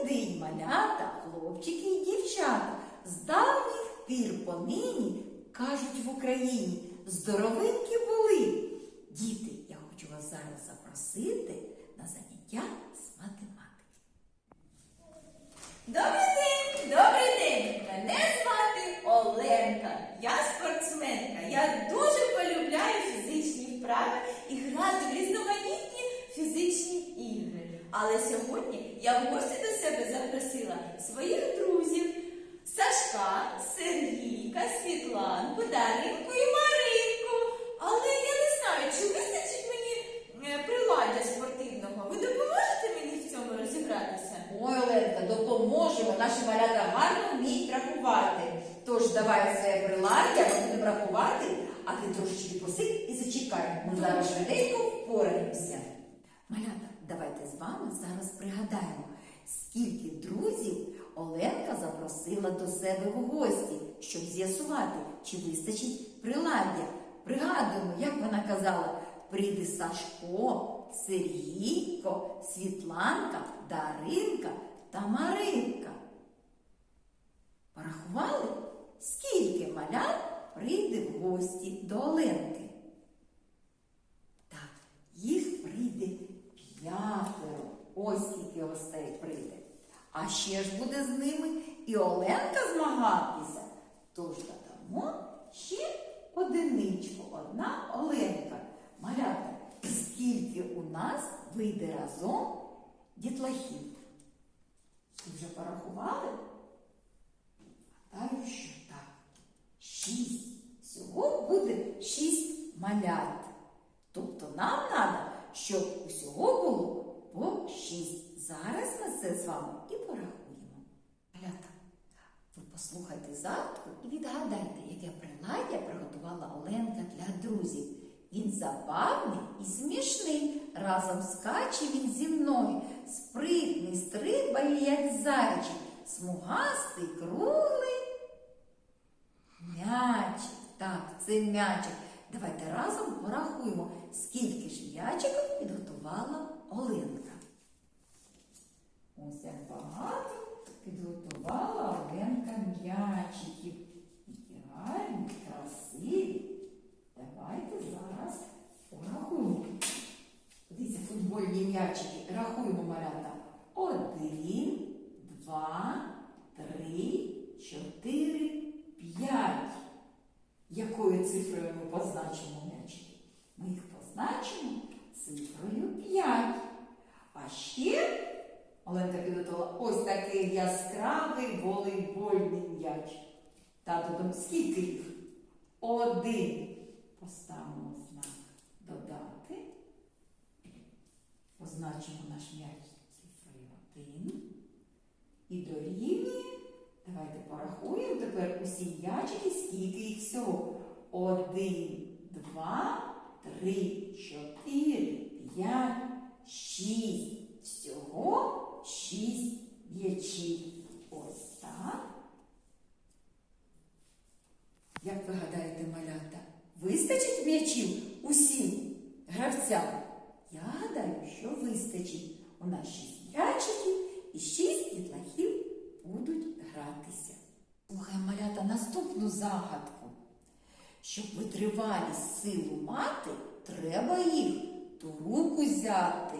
Добрий день, малята, хлопчики і дівчата. З давніх пір понині кажуть в Україні здоровенькі були. Діти, я хочу вас зараз запросити на заняття з математики. Добрий день, добрий день! Мене звати Оленка. Я спортсменка. Я дуже полюбляю фізичні вправи і грати в різноманітні фізичні ігри. Але сьогодні я в гості до себе запросила своїх друзів Сашка, Сергійка, Світланку, Даринку і Маринку. Але я не знаю, чи вистачить мені е, приладдя спортивного. Ви допоможете мені в цьому розібратися? Ой, Оленка, допоможемо. Наші малята гарно вміють рахувати. Тож давай своє приладдя, ми будемо рахувати, а ти трошечки посидь і зачекай. Ми зараз швиденько впораємося. Малята, давайте з вами зараз пригадаємо, скільки друзів Оленка запросила до себе в гості, щоб з'ясувати, чи вистачить приладдя. Пригадуємо, як вона казала, прийде Сашко, Сергійко, Світланка, Даринка та Маринка. Порахували, скільки малят прийде в гості до Оленки? Так, їх прийде п'ятеро. Ось скільки гостей прийде. А ще ж буде з ними і Оленка змагатися. Тож додамо ще одиничку, одна Оленка. Малята, скільки у нас вийде разом дітлахів? Ви вже порахували? Гадаю, що так. Шість. Всього буде шість малят. Тобто нам треба, щоб усього було по шість. Зараз ми це з вами і порахуємо. Малята, ви послухайте загадку і відгадайте, яке приладдя приготувала Оленка для друзів. Він забавний і смішний. Разом скаче він зі мною. Спритний, стрибає, як зайчик, смугастий, круглий. М'ячик. Так, це м'ячик. Давайте разом порахуємо, скільки ж м'ячиків підготувала Оленка. Ось як багато підготувала Оленка м'ячиків. Які гарні, красиві. Давайте зараз порахуємо. Дивіться, футбольні м'ячики. Рахуємо малята. Один, два, три, чотири, п'ять. Якою цифрою ми позначимо м'ячики? Ми їх позначимо цифрою 5. А ще Оленка підготувала ось такий яскравий волейбольний м'яч. Та додому скільки їх? Один. Поставимо знак додати. Позначимо наш м'яч цифрою 1. І дорівнює. Давайте порахуємо тепер усі м'ячики, скільки їх всього. Один, два, три, чотири, п'ять, шість. Всього шість м'ячів. Ось так. Як ви гадаєте, малята, вистачить м'ячів усім гравцям? Що вистачить. У нас шість м'ячиків і шість дітлахів будуть гратися. Слухай, малята, наступну загадку. Щоб витривалість силу мати, треба їх ту руку взяти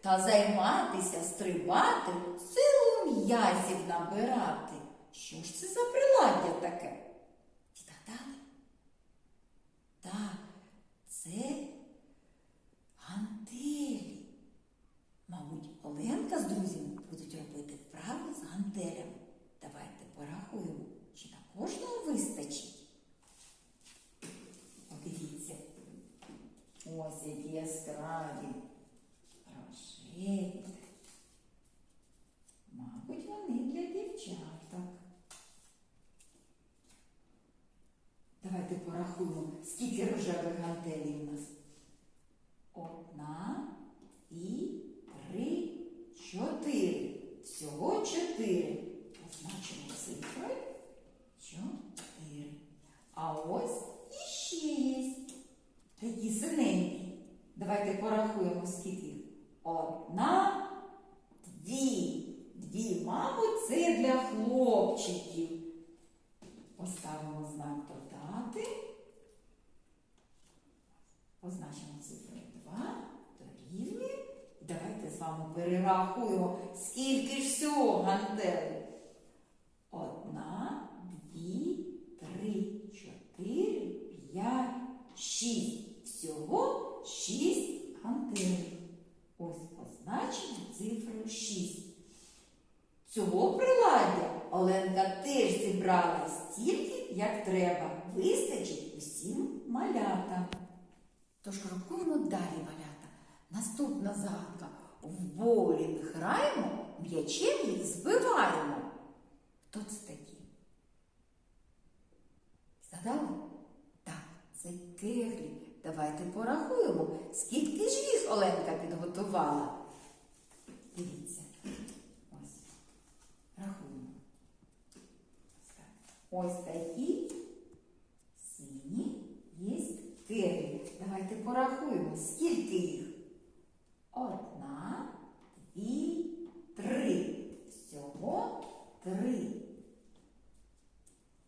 та займатися, стрибати, силу м'язів набирати. Що ж це за приладдя таке? Відгадали? Так, це гантелі. Мабуть, Оленка з друзями будуть робити вправи з гантелями. Давайте порахуємо, чи на кожного вистачить. Подивіться. Ось які яскраві. Рожеві. Мабуть, вони для дівчаток. Давайте порахуємо, скільки рожевих гантелей у нас. Одна, дві, три, чотири. Всього чотири. Позначимо цифрою чотири. А ось іще є. Такі синенькі. Давайте порахуємо, скільки. Одна, дві, дві мабуть, це для хлопчиків. Поставимо знак додати. Позначимо цифру 2, дорівнює. Давайте з вами перерахуємо, скільки ж всього гантелей. Одна, дві, три, чотири, п'ять, шість. Всього шість гантелей. Ось позначимо цифру 6. Цього приладдя Оленка теж зібрала стільки, як треба. Вистачить усім малятам. Тож крокуємо далі, малята. Наступна загадка. В боулінг граємо, м'ячем їх збиваємо. Хто це такі? Згадали? Так, це кеглі. Давайте порахуємо, скільки ж їх Оленка підготувала. Дивіться. Ось. Рахуємо. Ось такі сині є кеглі. Давайте порахуємо, скільки їх. Одна, дві, три. Всього три.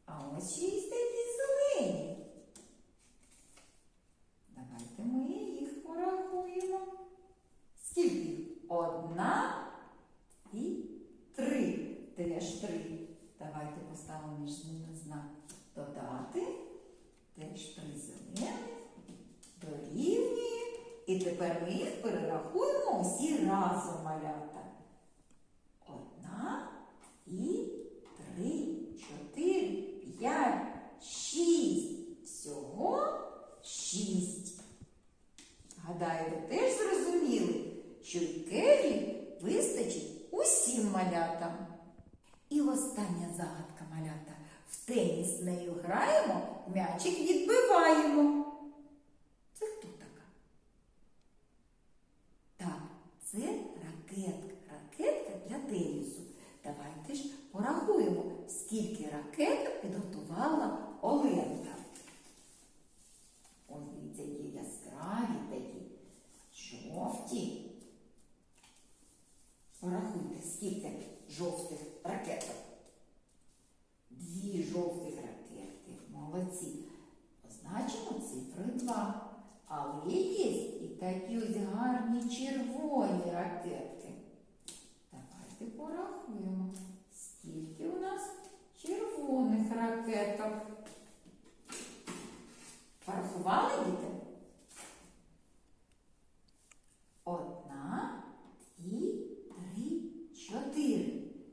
А ось ще є такі зелені. Давайте ми їх порахуємо. Скільки? їх? Одна і три. Теж три. Давайте поставимо між ними знак додати. Теж три зелених. Дорівнює. І тепер ми їх перерахуємо усі разом малята. Одна, дві, три, чотири, п'ять, шість. Всього шість. Гадаю, ви теж зрозуміли, що й кеглі вистачить усім малятам. І остання загадка малята. В теніс нею граємо, м'ячик відбиваємо. Це хто така? Так, це ракетка. Ракетка для тенісу. Давайте ж порахуємо, скільки ракеток підготувала Оленка. Ось дивіться, є яскраві такі, жовті. Порахуйте, скільки жовтих ракеток. Дві жовтих ракетки. Молодці. Позначимо цифрою 2. Але є і такі ось гарні червоні ракетки. Давайте порахуємо, скільки у нас червоних ракеток. Порахували діти? Одна, дві, три, чотири.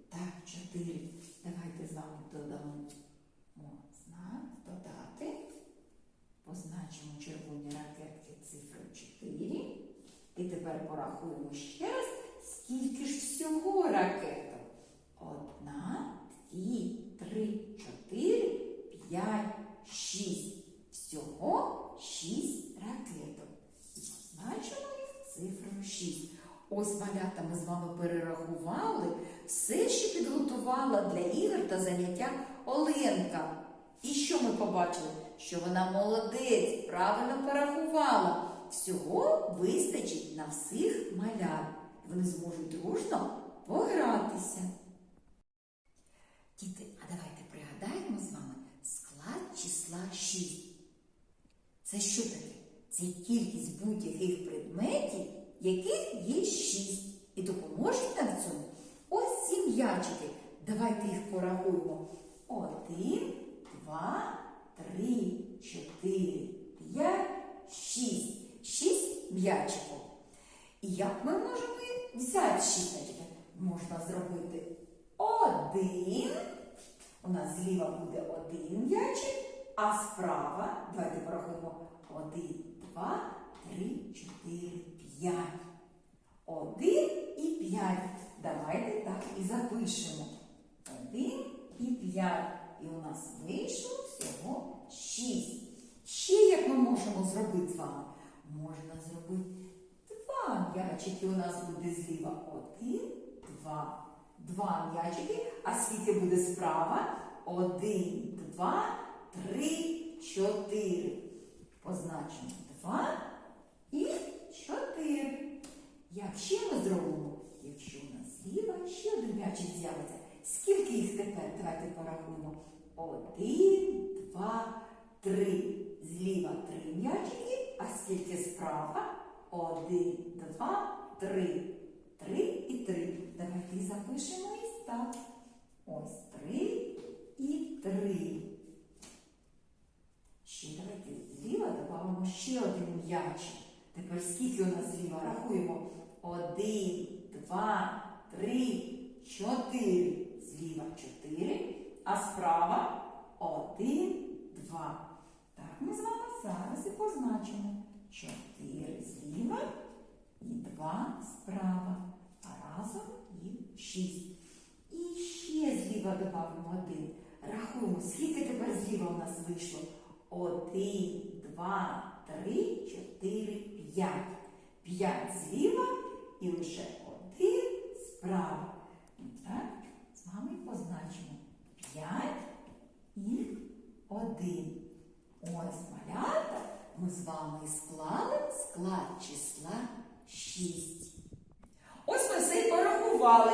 Так, чотири. Давайте з вами додамо О, знак додати. Позначимо червоні ракетки цифрою 4. І тепер порахуємо ще раз, скільки ж всього ракеток. Одна, дві, три, чотири, п'ять, шість. Всього шість ракеток. І позначимо їх цифрою 6. Ось малята ми з вами перерахували все, що підготувала для ігор та заняття Оленка. І що ми побачили? Що вона молодець, правильно порахувала. Всього вистачить на всіх малят. Вони зможуть дружно погратися. Діти, а давайте пригадаємо з вами склад числа 6. Це що таке? Це кількість будь-яких предметів, яких є 6. І допоможуть нам в цьому ось ці м'ячики. Давайте їх порахуємо. Один, два, три, чотири, п'ять, шість. Шість м'ячиків. І як ми можемо взяти шість м'ячиків? Можна зробити один. У нас зліва буде один м'ячик, а справа, давайте порахуємо, один, два, три, чотири, п'ять. Один і п'ять. Давайте так і запишемо. Один і п'ять. І у нас вийшло всього шість. Ще як ми можемо зробити з вами? Можна зробити два м'ячики. У нас буде зліва один, два. Два м'ячики. А скільки буде справа? Один, два, три, чотири. Позначимо два і чотири. Як ще ми зробимо? якщо у нас зліва ще один м'ячик з'явиться, скільки їх тепер? Давайте порахуємо. Один, два, три. Зліва три м'ячики, а скільки справа? Один, два, три. Три і три. Давайте запишемо ось так. Ось три і три. Ще давайте зліва додамо ще один м'ячик. Тепер скільки у нас зліва? Рахуємо. Один, два, три, чотири. Зліва чотири, а справа один, два. Так, ми з вами зараз і позначимо. Чотири зліва і два справа. А разом їх шість. І ще зліва додамо один. Рахуємо, скільки тепер зліва у нас вийшло? Один, два, три, чотири, п'ять. П'ять зліва і лише один справа. Так, з вами позначимо. П'ять і один. Ось малята ми з вами склали склад числа 6. Ось ми все й порахували.